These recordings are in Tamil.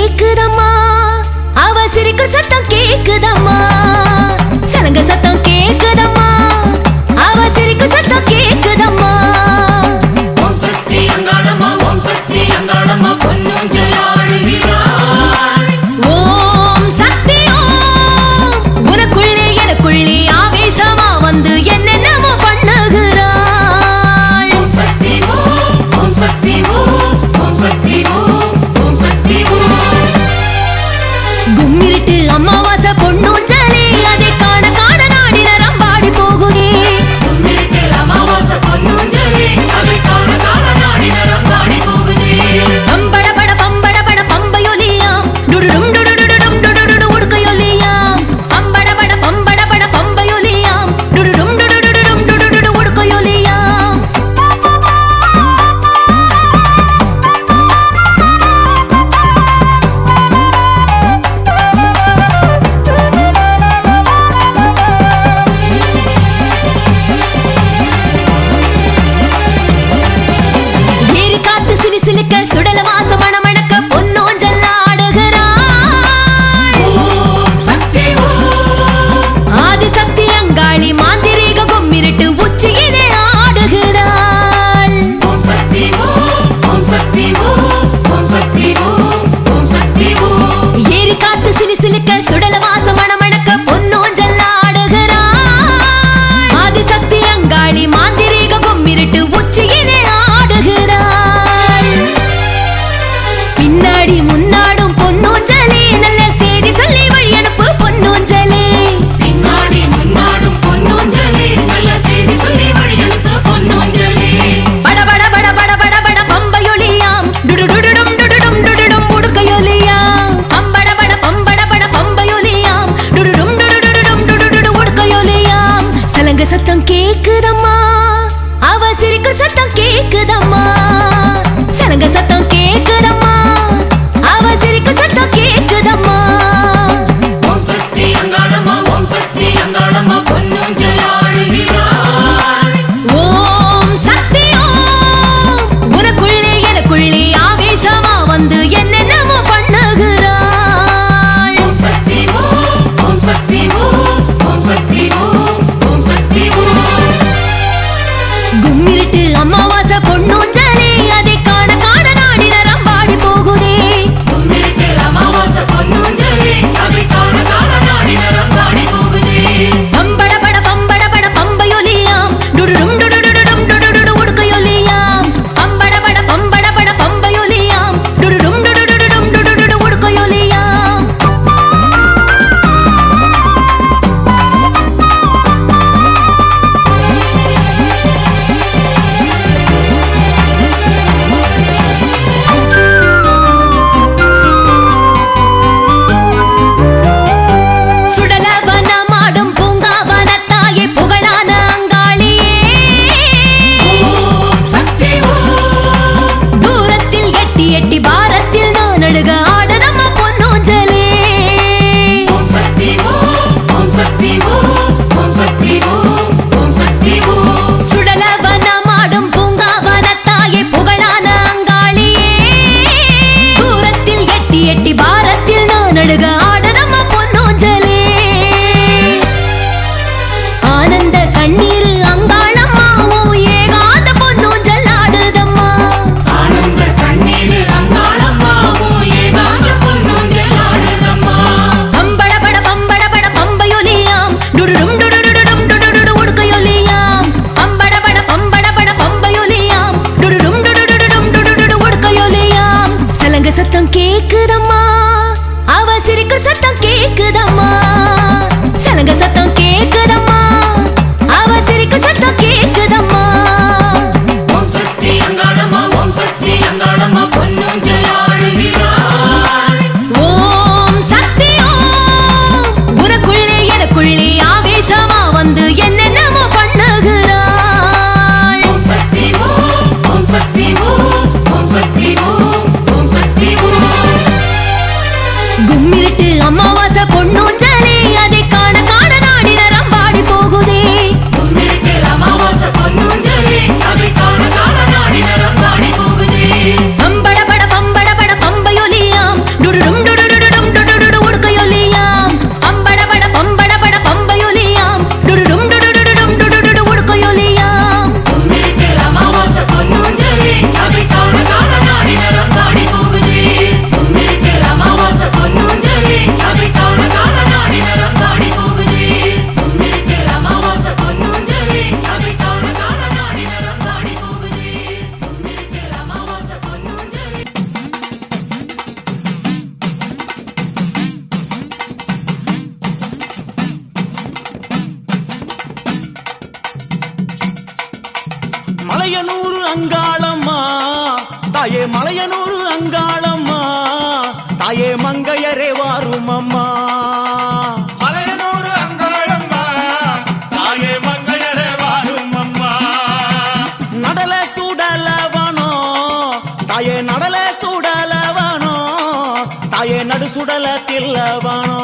கேக்குதம்மா. அவ சிரிக்க சத்தம் கேக்குதம்மா. சலங்க சத்தம் கேக்குதம்மா. அவ சிரிக்க சத்தம் கே சிலு சிலுக்க சுடலமா சிரிப்பு சத்தம் கேக்குதம்மா. அவ சிரிக்கும் சத்தம் கேக்குதம்மா. பாடும் போ கேக்குதம்மா தாயே மலையனூறு அங்காளம்மா. தாயே மங்கையரே வாரும் அம்மா மலையனூர் அங்காளம்மா. தாயே மங்கையரே வாரும் அம்மா நடல சுடலவனோ. தாயே நடல சுடலவனோ. தாயே நடு சுடல தில்லவனோ.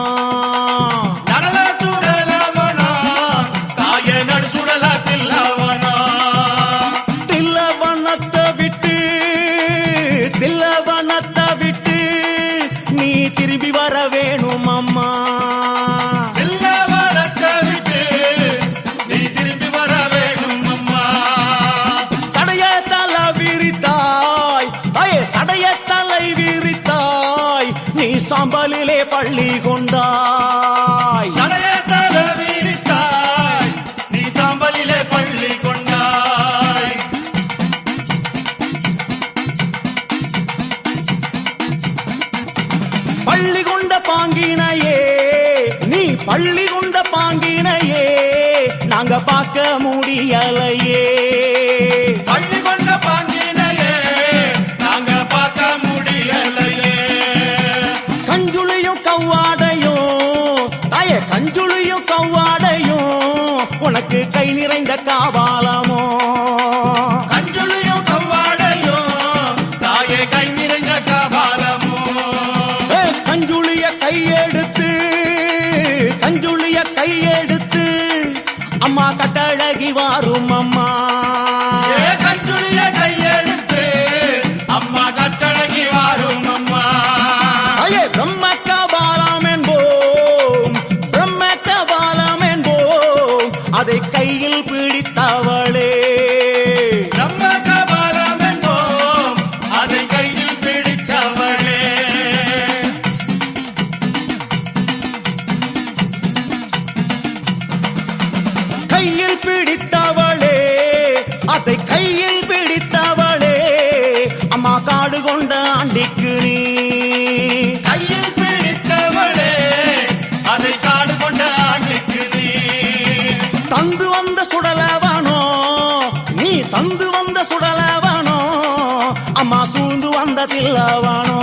பள்ளி கொண்டு கஞ்சுளியும் கவ்வாடையும் உனக்கு கை நிறைந்த காவாலமோ? கஞ்சுளியும் கவ்வாடையும் தாயே கை நிறைந்த கபாலமோ ஏ, கஞ்சுளிய கையெடுத்து கஞ்சுளிய கையெடுத்து அம்மா கட்டழகி வாரும் அம்மா கையில் பிடித்தவளே அதை கையில் பிடித்தவளே அம்மா காடு கொண்ட ஆண்டிக்கு நீ. கையில் பிடித்தவளே அதை காடு கொண்ட ஆண்டுக்கு நீ. தந்து வந்த சுடலவனோ நீ தந்து வந்த சுடலவனோ அம்மா சூழ்ந்து வந்த தில்லவனோ.